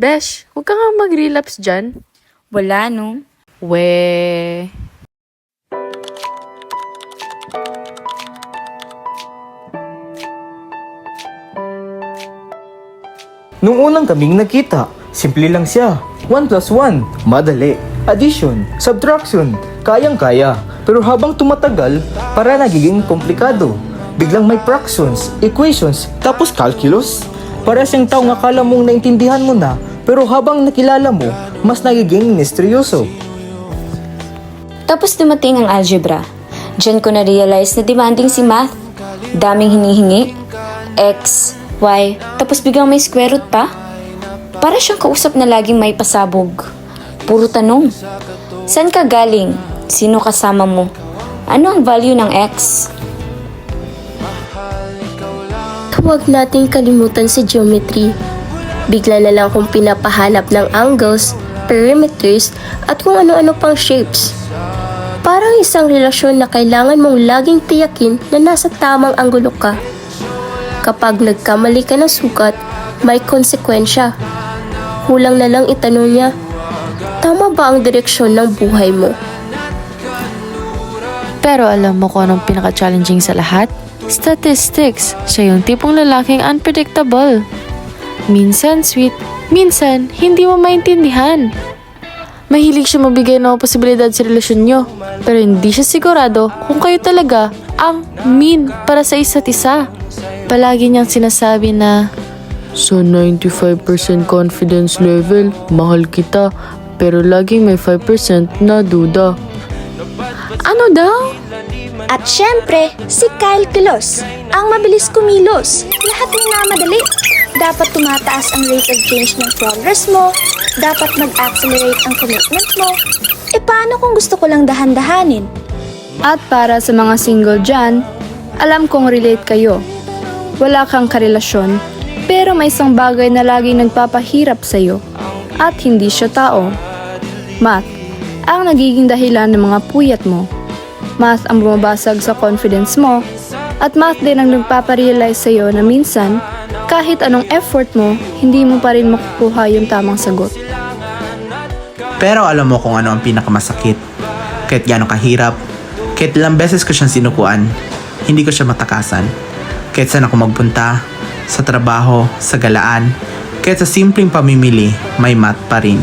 Besh, huwag ka nga mag-relapse dyan. Wala, no? We. Nung unang kaming nagkita, simple lang siya. 1 plus 1, madali. Addition, subtraction, kayang-kaya. Pero habang tumatagal, para nagiging komplikado. Biglang may fractions, equations, tapos calculus. Para siyang taong akala mong naintindihan mo na, pero habang nakilala mo, mas nagiging misteryoso. Tapos dumating ang algebra. Diyan ko na-realize na demanding si math. Daming hinihingi. X, Y, tapos biglang may square root pa. Para siyang kausap na laging may pasabog. Puro tanong. Saan ka galing? Sino kasama mo? Ano ang value ng X? Huwag nating kalimutan si geometry. Bigla na lang kung pinapahanap ng angles, perimeters, at kung ano-ano pang shapes. Parang isang relasyon na kailangan mong laging tiyakin na nasa tamang anggulo ka. Kapag nagkamali ka ng sukat, may konsekwensya. Kulang na lang itanong niya, tama ba ang direksyon ng buhay mo? Pero alam mo kung anong pinaka-challenging sa lahat? Statistics. Siya yung tipong lalaking unpredictable. Minsan sweet, minsan hindi mo maintindihan. Mahilig siya mabigay ng posibilidad sa relasyon nyo, pero hindi siya sigurado kung kayo talaga ang mean para sa isa't isa. Palagi niyang sinasabi na, Sa 95% confidence level, mahal kita, pero laging may 5% na duda. Ano daw? At syempre, si Kyle Kilos, ang mabilis kumilos. Lahat minamadali. Dapat tumataas ang rate of change ng progress mo. Dapat mag-accelerate ang commitment mo. E paano kung gusto ko lang dahan-dahanin? At para sa mga single dyan, alam kong relate kayo. Wala kang karelasyon, pero may isang bagay na laging nagpapahirap sa'yo. At hindi siya tao. Math, ang nagiging dahilan ng mga puyat mo. Math ang bumabasag sa confidence mo. At math din ang nagpaparealize sa'yo na minsan, kahit anong effort mo, hindi mo pa rin makukuha yung tamang sagot. Pero alam mo kung ano ang pinakamasakit. Kahit gaano kahirap, kahit ilang beses ko siyang sinukuan, hindi ko siya matakasan. Kahit saan ako magpunta, sa trabaho, sa galaan, kahit sa simpleng pamimili, may mat pa rin.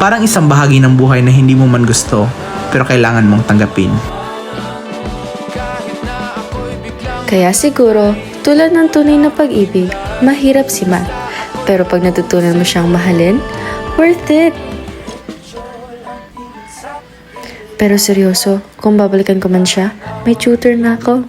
Parang isang bahagi ng buhay na hindi mo man gusto, pero kailangan mong tanggapin. Kaya siguro, tulad ng tunay na pag-ibig, mahirap si Matt. Pero pag natutunan mo siyang mahalin, worth it. Pero seryoso, kung babalikan ko man siya, may tutor na ako.